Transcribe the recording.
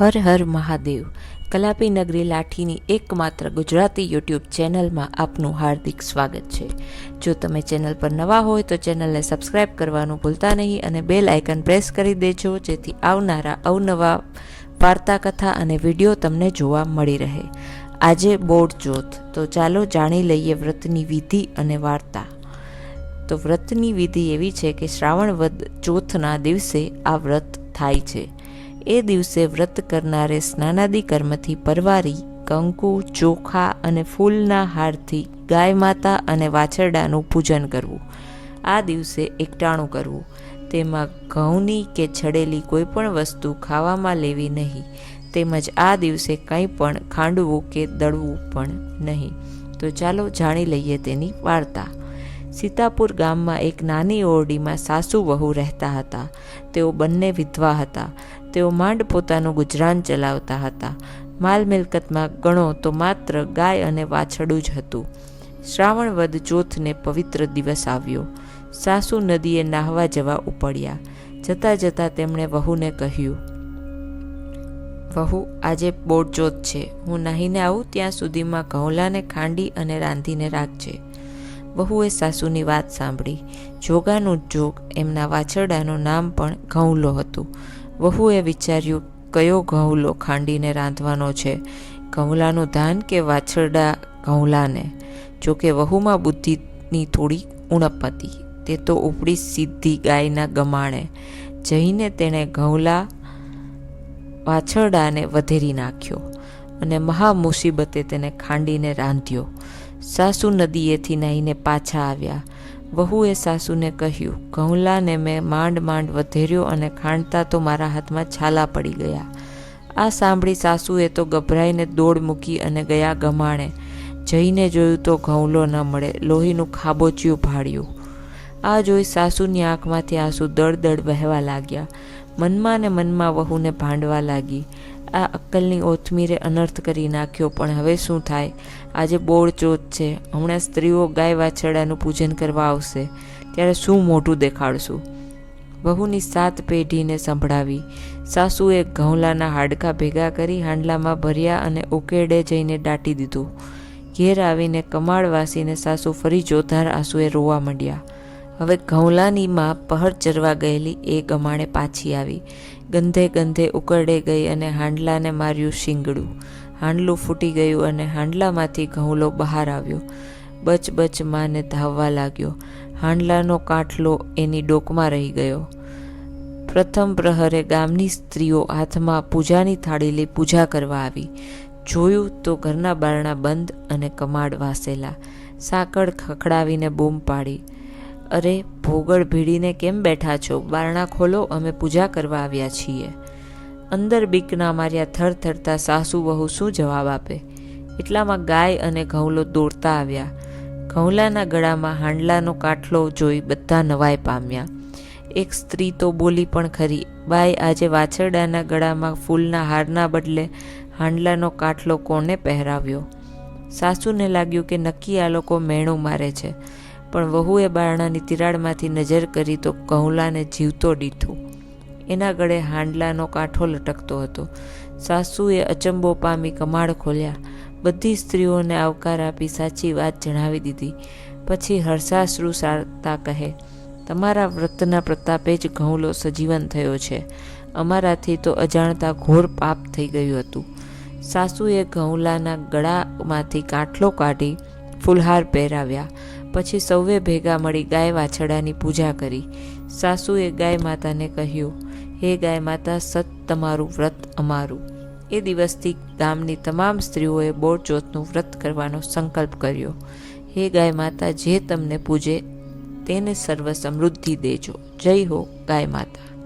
હર હર મહાદેવ. કલાપી નગરી લાઠીની એકમાત્ર ગુજરાતી યુટ્યુબ ચેનલમાં આપનું હાર્દિક સ્વાગત છે. જો તમે ચેનલ પર નવા હોય તો ચેનલને સબસ્ક્રાઇબ કરવાનું ભૂલતા નહીં અને બેલ આઇકન પ્રેસ કરી દેજો, જેથી આવનારા અવનવા વાર્તા કથા અને વીડિયો તમને જોવા મળી રહે. આજે બોર્ડ ચોથ તો ચાલો જાણી લઈએ વ્રતની વિધિ અને વાર્તા. તો વ્રતની વિધિ એવી છે કે શ્રાવણ વદ ચોથના દિવસે આ વ્રત થાય છે. એ દિવસે વ્રત કરનારે સ્નાનાદિ કર્મથી પરવારી, કંકુ, ચોખા અને ફૂલના હારથી ગાય માતા અને વાછરડાનું પૂજન કરવું. આ દિવસે એકટાણું કરવું. તેમાં ઘઉંની કે છડેલી કોઈ પણ વસ્તુ ખાવામાં લેવી નહીં. તેમજ આ દિવસે કંઈ પણ ખાંડવું કે દળવું પણ નહીં. તો ચાલો જાણી લઈએ તેની વાર્તા. સીતાપુર ગામમાં એક નાની ઓરડીમાં સાસુ વહુ રહેતા હતા. તેઓ બંને વિધવા હતા. તેઓ માંડ પોતાનું ગુજરાન ચલાવતા હતા. માલ મિલકતમાં ગણો તો માત્ર ગાય અને વાછડું જ હતું. શ્રાવણ વદ ચોથને પવિત્ર દિવસ આવ્યો. સાસુ નદીએ નાહવા જવા ઉપડ્યા. જતાં જતાં તેમણે વહુને કહ્યું, વહુ, આજે બોટચોથ છે. હું નાહીને આવું ત્યાં સુધીમાં ઘઉલાને ખાંડી અને રાંધીને રાખજે. વહુએ સાસુની વાત સાંભળી. જોગાનું જોગ એમના વાછરડાનું નામ પણ ઘઉંલો હતું. વહુએ વિચાર્યું, કયો ઘઉંલો ખાંડીને રાંધવાનો છે? ઘઉંલાનું ધાન કે વાછરડા ઘઉંલાને? જોકે વહુમાં બુદ્ધિની થોડી ઉણપ હતી. તે તો ઉપડી સીધી ગાયના ગમાણે જઈને તેણે ઘઉંલા વાછરડાને વધેરી નાખ્યો અને મહા મુસીબતે તેને ખાંડીને રાંધ્યો. સાસુ નદીએથી નાહીને પાછા આવ્યા. વહુએ સાસુને કહ્યું ઘઉંલાને મેં માંડ માંડ વધેર્યો અને ખાંડતા તો મારા હાથમાં છાલા પડી ગયા. આ સાંભળી સાસુએ તો ગભરાઈને દોડ મૂકી અને ગયા ગમાણે. જઈને જોયું તો ઘઉંલો ન મળે, લોહીનું ખાબોચિયું ભાડ્યું આ જોઈ સાસુની આંખમાંથી આંસુ દળ દળ વહેવા લાગ્યા. મનમાં ને મનમાં વહુને ભાંડવા લાગી. આ અક્કલની ઓથમીરે અનર્થ કરી નાખ્યો, પણ હવે શું થાય? આજે બોળ ચોથ છે. હમણાં સ્ત્રીઓ ગાય વાછરડાનું પૂજન કરવા આવશે. ત્યારે શું મોઢું દેખાડશું? વહુની સાત પેઢીને સંભળાવી. સાસુએ ઘઉંલાના હાડકાં ભેગા કરી હાંડલામાં ભર્યા અને ઉકેડે જઈને દાટી દીધું. ઘેર આવીને કમાડ વાસીને સાસુ ફરી જોધાર આંસુએ રોવા માંડ્યા. હવે ઘઉંલાની માં પહર ચરવા ગયેલી એ ગમાણે પાછી આવી. ગંધે ગંધે ઉકરડે ગઈ અને હાંડલાને માર્યું શીંગડું. હાંડલું ફૂટી ગયું અને હાંડલામાંથી ઘઉંલો બહાર આવ્યો. બચ બચ માને ધાવવા લાગ્યો. હાંડલાનો કાંઠલો એની ડોકમાં રહી ગયો. પ્રથમ પ્રહરે ગામની સ્ત્રીઓ હાથમાં પૂજાની થાળી લઈ પૂજા કરવા આવી. જોયું તો ઘરના બારણા બંધ અને કમાડ વાસેલા. સાકળ ખખડાવીને બૂમ પાડી. અરે, ભોગળ ભીડીને કેમ બેઠા છો? બારણા ખોલો, અમે પૂજા કરવા આવ્યા છીએ. અંદર બીકના માર્યા થર થરતા સાસુ વહુ શું જવાબ આપે? એટલામાં ગાય અને ઘઉંલો દોડતા આવ્યા. ઘઉંલાના ગળામાં હાંડલાનો કાટલો જોઈ બધા નવાઈ પામ્યા. એક સ્ત્રી તો બોલી પણ ખરી, બાઈ, આજે વાછરડાના ગળામાં ફૂલના હારના બદલે હાંડલાનો કાટલો કોને પહેરાવ્યો? સાસુને લાગ્યું કે નક્કી આ લોકો મેણું મારે છે. પણ વહુએ બારણાની તિરાડમાંથી નજર કરી તો કહુલાને જીવતો દીઠો એના ગળે હાંડલાનો કાંઠો લટકતો હતો. સાસુએ અચંબો પામી કમાડ ખોલ્યા. બધી સ્ત્રીઓને આવકાર આપી સાચી વાત જણાવી દીધી. પછી હર્ષાશ્રુ સારતા કહે, તમારા વ્રતના પ્રતાપે જ ઘઉંલો સજીવન થયો છે. અમારાથી તો અજાણતા ઘોર પાપ થઈ ગયું હતું. સાસુએ ઘઉંલાના ગળામાંથી કાંઠલો કાઢી ફુલહાર પહેરાવ્યા. પછી સૌએ ભેગા મળી ગાય વાછડાની પૂજા કરી. સાસુએ ગાય માતાને કહ્યું, હે ગાય માતા, સત તમારું વ્રત અમારું. એ દિવસથી ગામની તમામ સ્ત્રીઓએ બોળચોથનું વ્રત કરવાનો સંકલ્પ કર્યો. હે ગાય માતા, જે તમને પૂજે તેને સર્વ સમૃદ્ધિ દેજો. જય હો ગાય માતા.